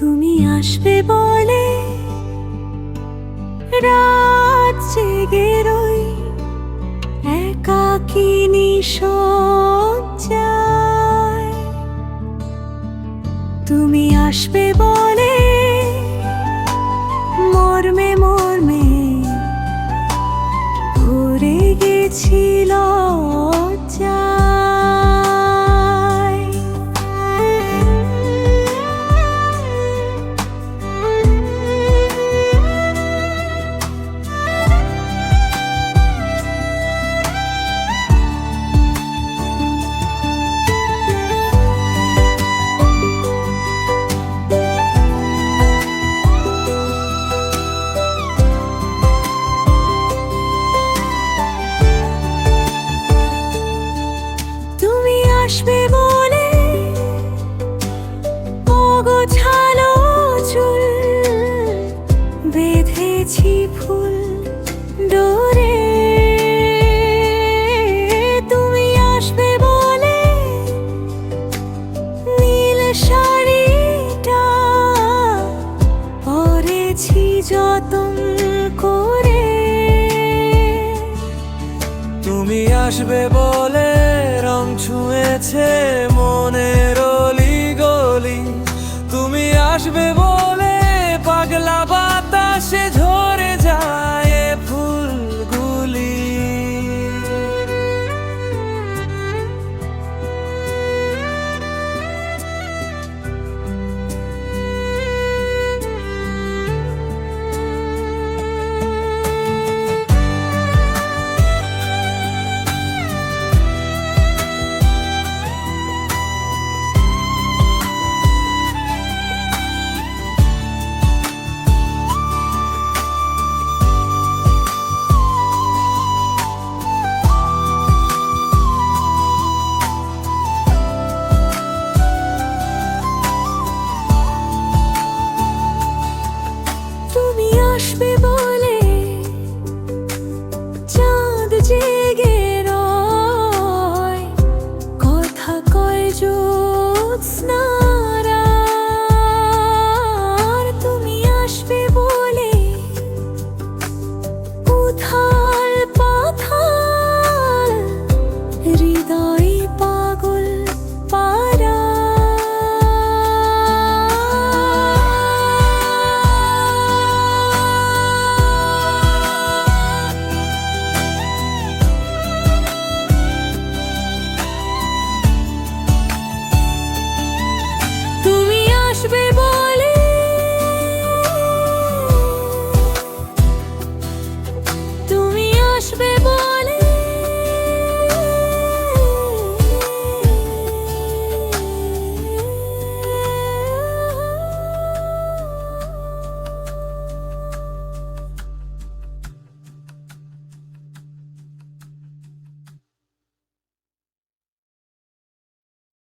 তুমি আসবে বলে রাত জেগে রই একাকিনী শয্যায় বেঁধেছি ফুল ডোরে। তুমি আসবে বলে নীল শাড়িটা পরেছি যতন করে। তুমি আসবে বলে রং ছুঁয়েছে মনের 他